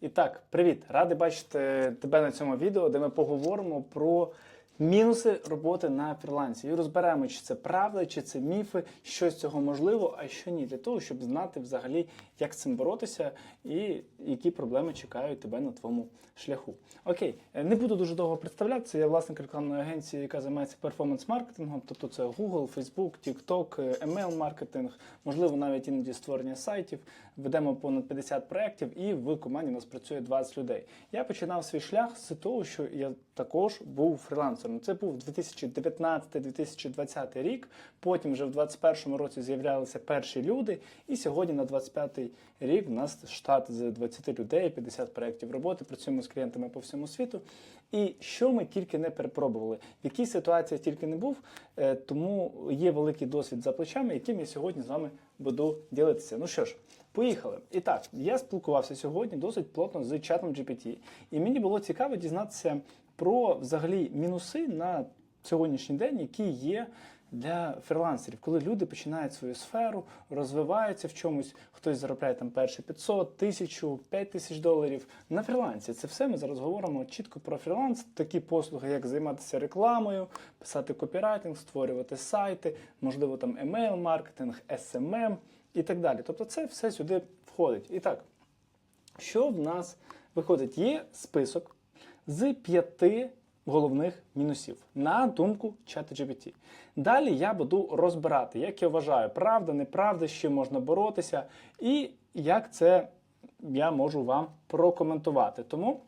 І так, привіт! Радий бачити тебе на цьому відео, де ми поговоримо про мінуси роботи на фрілансі. І розберемо, чи це правда, чи це міфи, що з цього можливо, а що ні, для того, щоб знати взагалі, як з цим боротися і які проблеми чекають тебе на твоєму шляху. Окей, е, не буду дуже довго представлятися. Я власник рекламної агенції, яка займається перформанс-маркетингом, тобто це Google, Facebook, TikTok, е, email-маркетинг, можливо, навіть іноді створення сайтів. Ведемо понад 50 проєктів, і в команді у нас працює 20 людей. Я починав свій шлях з того, що я також був фрілансером. Це був 2019-2020 рік. Потім вже в 2021 році з'являлися перші люди. І сьогодні на 25 рік в нас штат з 20 людей, 50 проєктів роботи. Працюємо з клієнтами по всьому світу. І що ми тільки не перепробували, в якій ситуації тільки не був, е, тому є великий досвід за плечами, яким я сьогодні з вами буду ділитися. Ну що ж, поїхали. І так, я спілкувався сьогодні досить плотно з чатом GPT, і мені було цікаво дізнатися про взагалі мінуси на сьогоднішній день, які є для фрілансерів, коли люди починають свою сферу, розвиваються в чомусь, хтось заробляє там перші 500, 1000, 5 тисяч доларів на фрілансі. Це все ми зараз говоримо чітко про фріланс, такі послуги, як займатися рекламою, писати копірайтинг, створювати сайти, можливо, там емейл-маркетинг, SMM і так далі. Тобто, це все сюди входить. І так, що в нас виходить? Є список з п'яти головних мінусів на думку ChatGPT. Далі я буду розбирати, як я вважаю, правда, неправда, з чим можна боротися, і як це я можу вам прокоментувати. Тому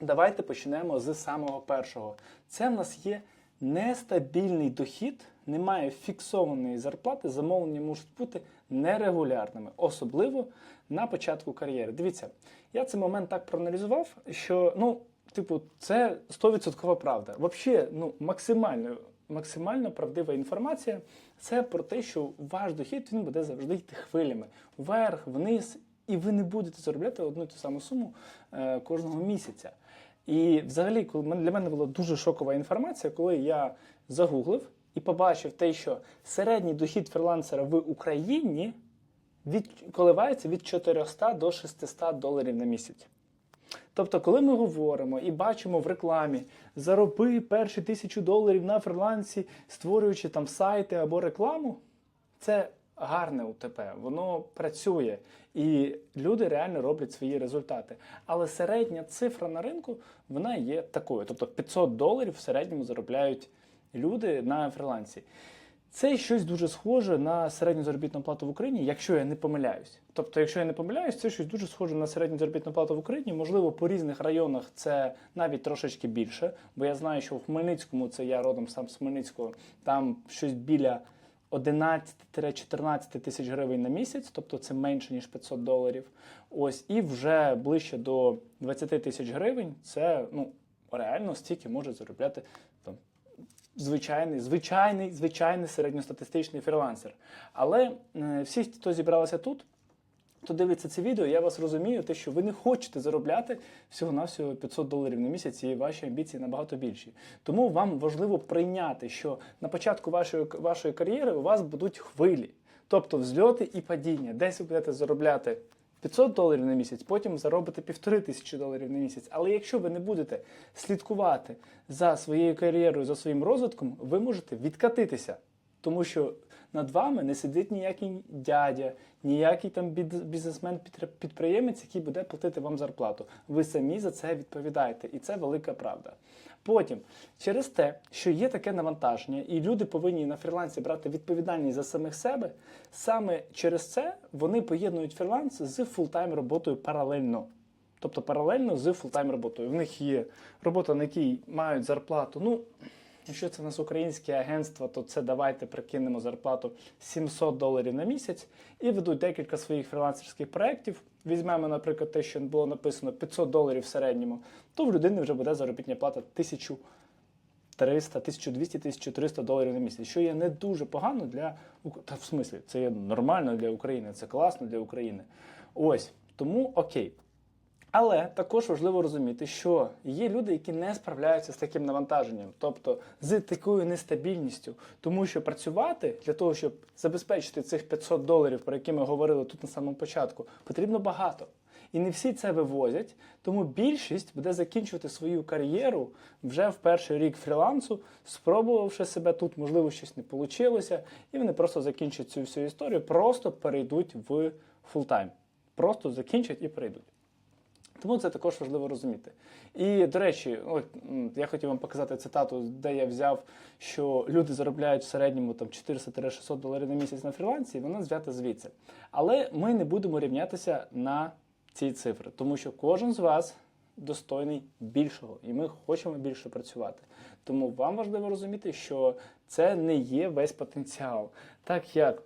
давайте почнемо з самого першого. Це в нас є нестабільний дохід, немає фіксованої зарплати, замовлення можуть бути нерегулярними, особливо на початку кар'єри. Дивіться, я цей момент так проаналізував, що ну, типу, це 100% правда. Взагалі, ну, максимально. Максимально правдива інформація це про те, що ваш дохід він буде завжди йти хвилями вверх, вниз, і ви не будете заробляти одну ту саму суму е, кожного місяця. І взагалі, коли для мене була дуже шокова інформація, коли я загуглив і побачив те, що середній дохід фрілансера в Україні від, коливається від 400 до 600 доларів на місяць. Тобто, коли ми говоримо і бачимо в рекламі зароби перші тисячу доларів на фрілансі, створюючи там сайти або рекламу, це гарне УТП, воно працює, і люди реально роблять свої результати. Але середня цифра на ринку вона є такою. Тобто 500 доларів в середньому заробляють люди на фрілансі. Це щось дуже схоже на середню заробітну плату в Україні, якщо я не помиляюсь. Тобто, якщо я не помиляюсь, це щось дуже схоже на середню заробітну плату в Україні. Можливо, по різних районах це навіть трошечки більше, бо я знаю, що в Хмельницькому це я родом сам з Хмельницького, там щось біля 11-14 тисяч гривень на місяць, тобто це менше ніж 500 доларів. Ось і вже ближче до 20 тисяч гривень. Це ну реально стільки може заробляти звичайний, звичайний, звичайний середньостатистичний фрілансер. Але е, всі, хто зібралися тут, хто дивиться це відео, я вас розумію, те, що ви не хочете заробляти всього-навсього 500 доларів на місяць, і ваші амбіції набагато більші. Тому вам важливо прийняти, що на початку вашої, вашої кар'єри у вас будуть хвилі, тобто взльоти і падіння. Десь ви будете заробляти 500 доларів на місяць, потім заробите півтори тисячі доларів на місяць. Але якщо ви не будете слідкувати за своєю кар'єрою, за своїм розвитком, ви можете відкатитися. Тому що над вами не сидить ніякий дядя, ніякий там бізнесмен-підприємець, який буде платити вам зарплату. Ви самі за це відповідаєте, і це велика правда. Потім, через те, що є таке навантаження, і люди повинні на фрілансі брати відповідальність за самих себе, саме через це вони поєднують фріланс з фултайм роботою паралельно. Тобто паралельно з фултайм роботою. В них є робота, на якій мають зарплату. Ну, якщо це в нас українське агентство, то це давайте прикинемо зарплату 700 доларів на місяць і ведуть декілька своїх фрілансерських проєктів. Візьмемо, наприклад, те, що було написано 500 доларів в середньому, то в людини вже буде заробітня плата 1000 300, 1200, 1300 доларів на місяць, що є не дуже погано для та в смислі, це є нормально для України, це класно для України. Ось тому окей. Але також важливо розуміти, що є люди, які не справляються з таким навантаженням, тобто з такою нестабільністю, тому що працювати для того, щоб забезпечити цих 500 доларів, про які ми говорили тут на самому початку, потрібно багато. І не всі це вивозять, тому більшість буде закінчувати свою кар'єру вже в перший рік фрілансу, спробувавши себе тут, можливо, щось не вийшло, і вони просто закінчать цю всю історію, просто перейдуть в фултайм. Просто закінчать і перейдуть. Тому це також важливо розуміти. І, до речі, от, я хотів вам показати цитату, де я взяв, що люди заробляють в середньому там 400-600 доларів на місяць на фрілансі, і вона взята звідси. Але ми не будемо рівнятися на ці цифри, тому що кожен з вас достойний більшого, і ми хочемо більше працювати. Тому вам важливо розуміти, що це не є весь потенціал. Так як,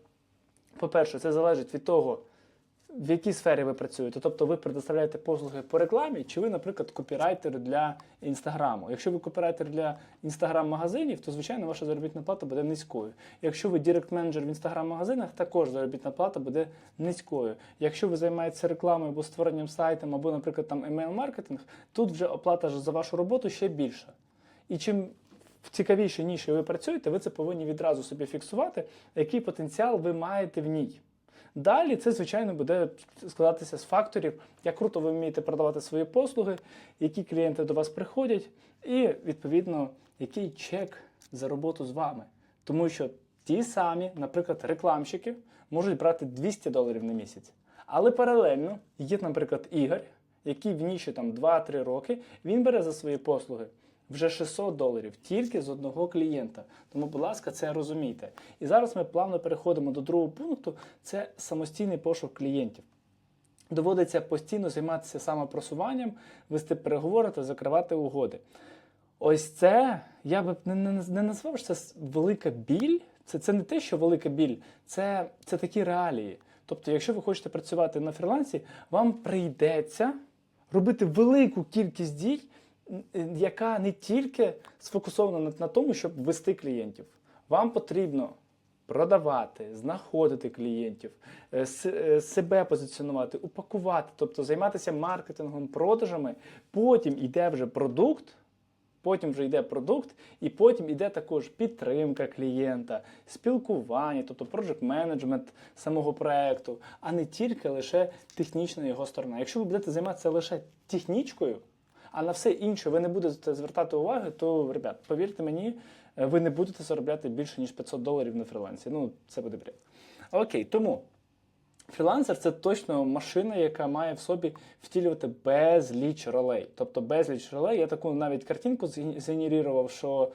по-перше, це залежить від того, в якій сфері ви працюєте. Тобто ви предоставляєте послуги по рекламі, чи ви, наприклад, копірайтер для інстаграму. Якщо ви копірайтер для інстаграм-магазинів, то звичайно ваша заробітна плата буде низькою. Якщо ви директ-менеджер в інстаграм-магазинах, також заробітна плата буде низькою. Якщо ви займаєтеся рекламою або створенням сайту, або, наприклад, там емейл-маркетинг, тут вже оплата за вашу роботу ще більша. І чим в цікавішій ніші ви працюєте, ви це повинні відразу собі фіксувати, який потенціал ви маєте в ній. Далі це, звичайно, буде складатися з факторів, як круто ви вмієте продавати свої послуги, які клієнти до вас приходять, і, відповідно, який чек за роботу з вами. Тому що ті самі, наприклад, рекламщики можуть брати 200 доларів на місяць. Але паралельно є, наприклад, Ігор, який в ніші там 2-3 роки, він бере за свої послуги вже 600 доларів тільки з одного клієнта. Тому, будь ласка, це розумійте. І зараз ми плавно переходимо до другого пункту: це самостійний пошук клієнтів. Доводиться постійно займатися самопросуванням, вести переговори та закривати угоди. Ось це я би не, не, не назвав, що це велика біль. Це, це не те, що велика біль, це, це такі реалії. Тобто, якщо ви хочете працювати на фрілансі, вам прийдеться робити велику кількість дій, яка не тільки сфокусована на, тому, щоб вести клієнтів. Вам потрібно продавати, знаходити клієнтів, е, е, себе позиціонувати, упакувати, тобто займатися маркетингом, продажами. Потім йде вже продукт. Потім вже йде продукт, і потім йде також підтримка клієнта, спілкування, тобто project менеджмент самого проекту, а не тільки лише технічна його сторона. Якщо ви будете займатися лише технічкою, а на все інше ви не будете звертати уваги, то, ребят, повірте мені, е, ви не будете заробляти більше, ніж 500 доларів на фрілансі. Ну, це буде бред. Окей, тому Фрілансер це точно машина, яка має в собі втілювати безліч ролей. Тобто безліч ролей. Я таку навіть картинку зген- згенерував, що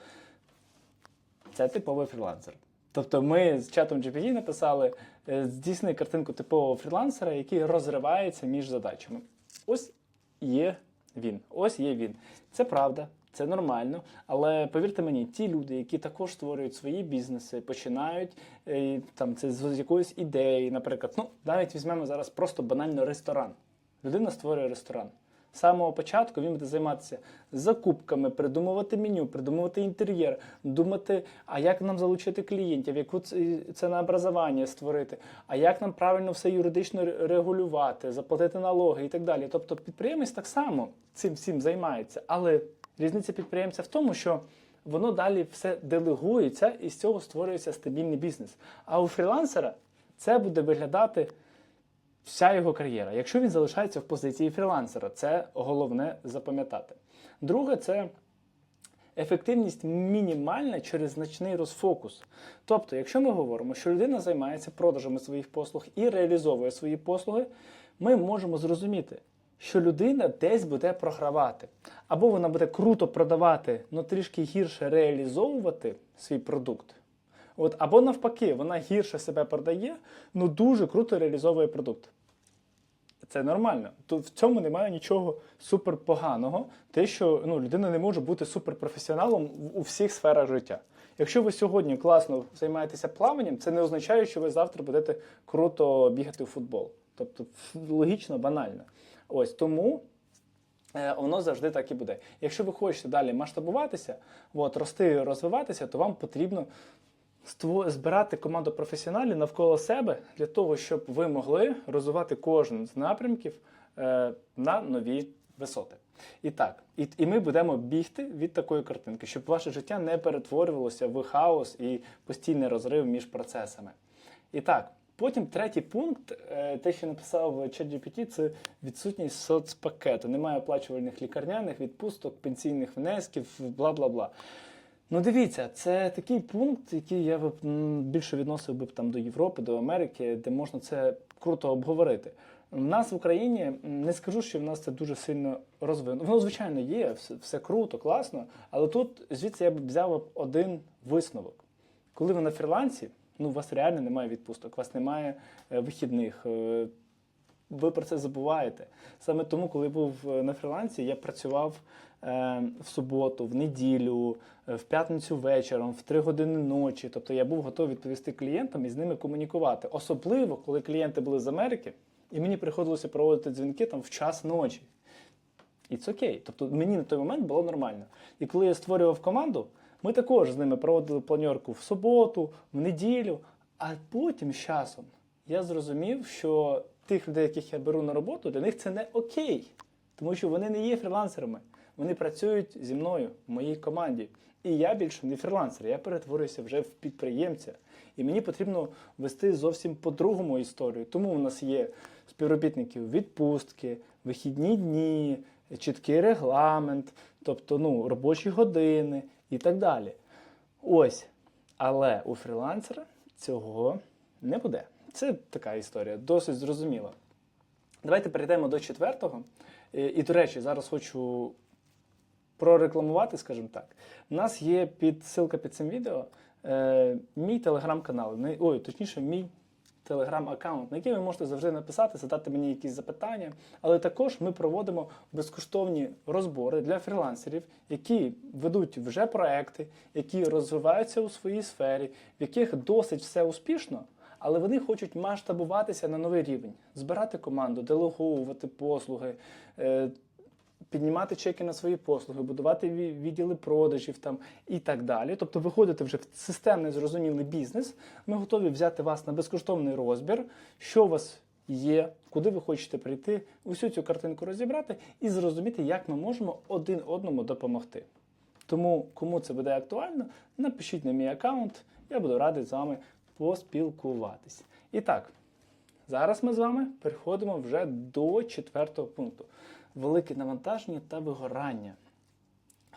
це типовий фрілансер. Тобто ми з чатом GPT написали е, здійсни картинку типового фрілансера, який розривається між задачами. Ось є він. Ось є він. Це правда, це нормально. Але повірте мені, ті люди, які також створюють свої бізнеси, починають е, там це з з якоїсь ідеї, наприклад, ну навіть візьмемо зараз просто банально ресторан. Людина створює ресторан. Самого початку він буде займатися закупками, придумувати меню, придумувати інтер'єр, думати, а як нам залучити клієнтів, яку ц- цінообразування створити, а як нам правильно все юридично регулювати, заплатити налоги і так далі. Тобто підприємець так само цим всім займається. Але різниця підприємця в тому, що воно далі все делегується і з цього створюється стабільний бізнес. А у фрілансера це буде виглядати вся його кар'єра. Якщо він залишається в позиції фрілансера, це головне запам'ятати. Друге, це ефективність мінімальна через значний розфокус. Тобто, якщо ми говоримо, що людина займається продажами своїх послуг і реалізовує свої послуги, ми можемо зрозуміти, що людина десь буде програвати. Або вона буде круто продавати, але трішки гірше реалізовувати свій продукт. От, або навпаки, вона гірше себе продає, але дуже круто реалізовує продукт. Це нормально. Тут в цьому немає нічого суперпоганого. Те, що ну, людина не може бути суперпрофесіоналом у всіх сферах життя. Якщо ви сьогодні класно займаєтеся плаванням, це не означає, що ви завтра будете круто бігати в футбол. Тобто логічно, банально. Ось тому е, воно завжди так і буде. Якщо ви хочете далі масштабуватися, от, рости, розвиватися, то вам потрібно збирати команду професіоналів навколо себе для того, щоб ви могли розвивати кожен з напрямків е, на нові висоти. І так, і, і ми будемо бігти від такої картинки, щоб ваше життя не перетворювалося в хаос і постійний розрив між процесами. І так, Потім третій пункт, е, те, що написав ChatGPT, це відсутність соцпакету. Немає оплачувальних лікарняних, відпусток, пенсійних внесків, бла бла бла. Ну, дивіться, це такий пункт, який я б більше відносив би там до Європи, до Америки, де можна це круто обговорити. У нас в Україні не скажу, що в нас це дуже сильно розвинено. Воно, звичайно, є, все, все круто, класно, але тут звідси я б взяв один висновок. Коли ви на фрілансі, ну у вас реально немає відпусток, у вас немає е, вихідних. Ви про це забуваєте. Саме тому, коли був е, на фрілансі, я працював е, в суботу, в неділю, е, в п'ятницю вечором, в три години ночі. Тобто я був готовий відповісти клієнтам і з ними комунікувати. Особливо, коли клієнти були з Америки, і мені приходилося проводити дзвінки там в час ночі. І це окей. Тобто мені на той момент було нормально. І коли я створював команду, ми також з ними проводили планерку в суботу, в неділю. А потім з часом я зрозумів, що тих людей, яких я беру на роботу, для них це не окей. Тому що вони не є фрілансерами. Вони працюють зі мною в моїй команді. І я більше не фрілансер, я перетворююся вже в підприємця. І мені потрібно вести зовсім по-другому історію. Тому у нас є співробітників відпустки, вихідні дні, чіткий регламент, тобто ну, робочі години і так далі. Ось. Але у фрілансера цього не буде. Це така історія, досить зрозуміла. Давайте перейдемо до четвертого. Е, І, до речі, зараз хочу прорекламувати, скажімо так. У нас є підсилка під цим відео. Е, мій телеграм-канал. Ой, точніше, мій телеграм-аккаунт, на який ви можете завжди написати, задати мені якісь запитання. Але також ми проводимо безкоштовні розбори для фрілансерів, які ведуть вже проекти, які розвиваються у своїй сфері, в яких досить все успішно. Але вони хочуть масштабуватися на новий рівень, збирати команду, делеговувати послуги, е, піднімати чеки на свої послуги, будувати відділи продажів там і так далі. Тобто виходити вже в системний зрозумілий бізнес. Ми готові взяти вас на безкоштовний розбір, що у вас є, куди ви хочете прийти, усю цю картинку розібрати і зрозуміти, як ми можемо один одному допомогти. Тому, кому це буде актуально, напишіть на мій аккаунт, я буду радий з вами поспілкуватись. І так, зараз ми з вами переходимо вже до четвертого пункту: велике навантаження та вигорання.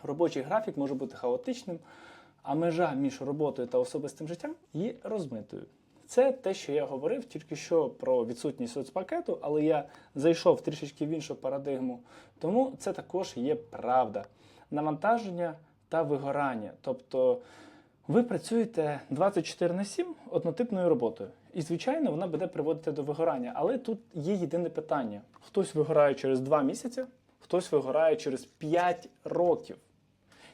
Робочий графік може бути хаотичним, а межа між роботою та особистим життям є розмитою. Це те, що я говорив тільки що про відсутність соцпакету, але я зайшов трішечки в іншу парадигму, тому це також є правда. Навантаження та вигорання. Тобто ви працюєте 24 на 7 однотипною роботою. І, звичайно, вона буде приводити до вигорання. Але тут є єдине питання: хтось вигорає через 2 місяці, хтось вигорає через 5 років.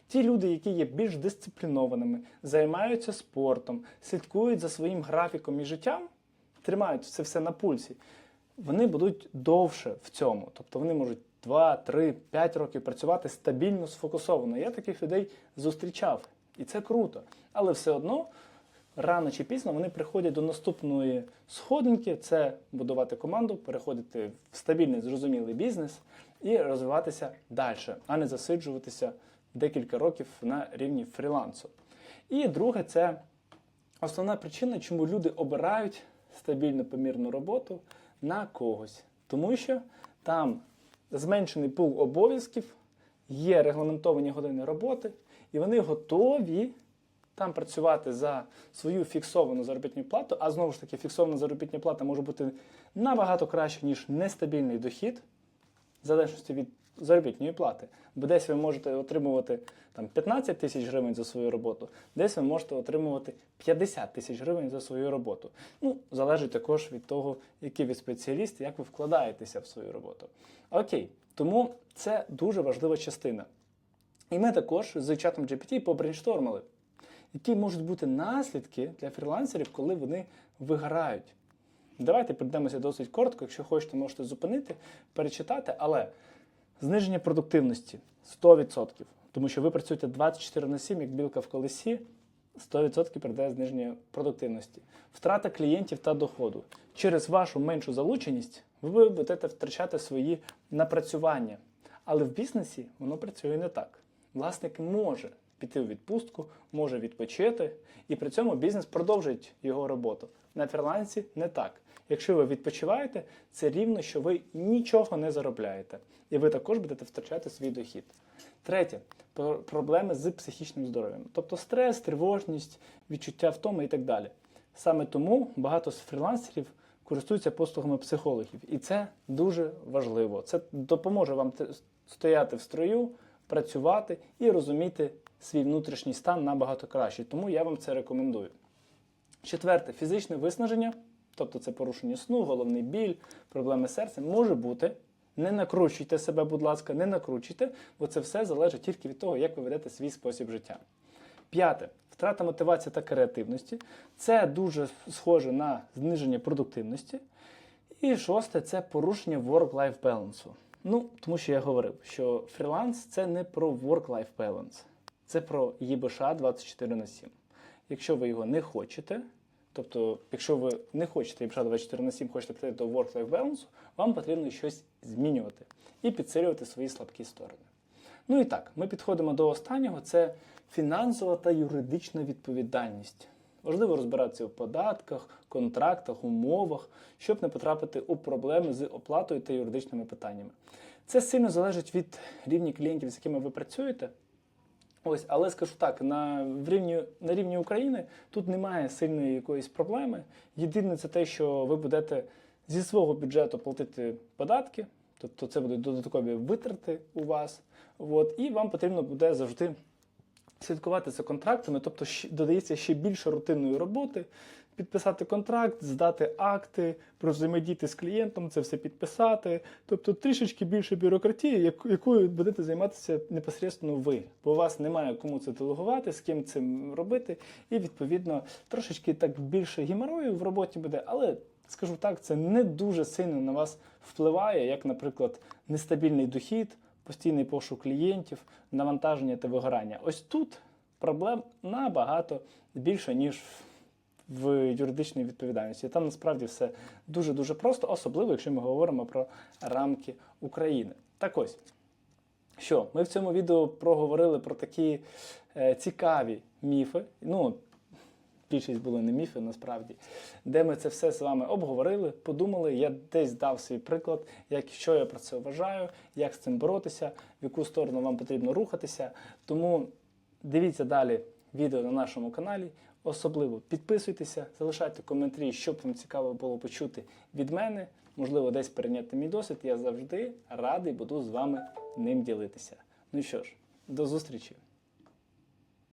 Ті люди, які є більш дисциплінованими, займаються спортом, слідкують за своїм графіком і життям, тримають це все на пульсі, вони будуть довше в цьому. Тобто вони можуть 2, 3, 5 років працювати стабільно, сфокусовано. Я таких людей зустрічав, і це круто. Але все одно рано чи пізно вони приходять до наступної сходинки: це будувати команду, переходити в стабільний, зрозумілий бізнес і розвиватися далі, а не засиджуватися декілька років на рівні фрілансу. І друге, це основна причина, чому люди обирають стабільну помірну роботу на когось. Тому що там зменшений пул обов'язків, є регламентовані години роботи, і вони готові там працювати за свою фіксовану заробітну плату, а знову ж таки, фіксована заробітна плата може бути набагато краще, ніж нестабільний дохід, в залежності від заробітної плати. Бо десь ви можете отримувати там, 15 тисяч гривень за свою роботу, десь ви можете отримувати 50 тисяч гривень за свою роботу. Ну, залежить також від того, який ви спеціаліст, як ви вкладаєтеся в свою роботу. Окей, тому це дуже важлива частина. І ми також з чатом GPT побрейнштормили, які можуть бути наслідки для фрілансерів, коли вони вигорають. Давайте прийдемося досить коротко. Якщо хочете, можете зупинити, перечитати, але зниження продуктивності 100%. Тому що ви працюєте 24 на 7, як білка в колесі, 100% прийде зниження продуктивності. Втрата клієнтів та доходу. Через вашу меншу залученість ви будете втрачати свої напрацювання. Але в бізнесі воно працює не так. Власник може піти у відпустку, може відпочити, і при цьому бізнес продовжить його роботу. На фрілансі не так. Якщо ви відпочиваєте, це рівно, що ви нічого не заробляєте, і ви також будете втрачати свій дохід. Третє про- проблеми з психічним здоров'ям, тобто стрес, тривожність, відчуття втоми і так далі. Саме тому багато з фрілансерів користуються послугами психологів, і це дуже важливо. Це допоможе вам стояти в строю, працювати і розуміти свій внутрішній стан набагато краще. Тому я вам це рекомендую. Четверте, фізичне виснаження, тобто це порушення сну, головний біль, проблеми з серцем, може бути. Не накручуйте себе, будь ласка, не накручуйте, бо це все залежить тільки від того, як ви ведете свій спосіб життя. П'яте. Втрата мотивації та креативності. Це дуже схоже на зниження продуктивності. І шосте це порушення work-life balance. Ну, тому що я говорив, що фріланс це не про work-life balance, це про ЄБШ 24 на 7. Якщо ви його не хочете, тобто, якщо ви не хочете ЄБШ 24 на 7, хочете прийти до work-life balance, вам потрібно щось змінювати і підсилювати свої слабкі сторони. Ну і так, ми підходимо до останнього: це фінансова та юридична відповідальність. Важливо розбиратися у податках, контрактах, умовах, щоб не потрапити у проблеми з оплатою та юридичними питаннями. Це сильно залежить від рівня клієнтів, з якими ви працюєте. Ось, але скажу так, на, в рівні, на рівні України тут немає сильної якоїсь проблеми. Єдине це те, що ви будете зі свого бюджету платити податки, тобто це будуть додаткові витрати у вас. От, і вам потрібно буде завжди слідкувати за контрактами, тобто додається ще більше рутинної роботи, підписати контракт, здати акти, взаємодіяти з клієнтом, це все підписати. Тобто трішечки більше бюрократії, якою будете займатися непосередньо ви, бо у вас немає кому це делегувати, з ким цим робити, і відповідно трошечки так більше геморою в роботі буде, але. Скажу так, це не дуже сильно на вас впливає, як, наприклад, нестабільний дохід, постійний пошук клієнтів, навантаження та вигорання. Ось тут проблем набагато більше, ніж в юридичній відповідальності. Там насправді все дуже-дуже просто, особливо, якщо ми говоримо про рамки України. Так ось. Що, ми в цьому відео проговорили про такі е, цікаві міфи. Ну, більшість були не міфи, насправді, де ми це все з вами обговорили, подумали. Я десь дав свій приклад, як що я про це вважаю, як з цим боротися, в яку сторону вам потрібно рухатися. Тому дивіться далі відео на нашому каналі. Особливо підписуйтеся, залишайте коментарі, що б вам цікаво було почути від мене. Можливо, десь перейняти мій досвід. Я завжди радий буду з вами ним ділитися. Ну що ж, до зустрічі!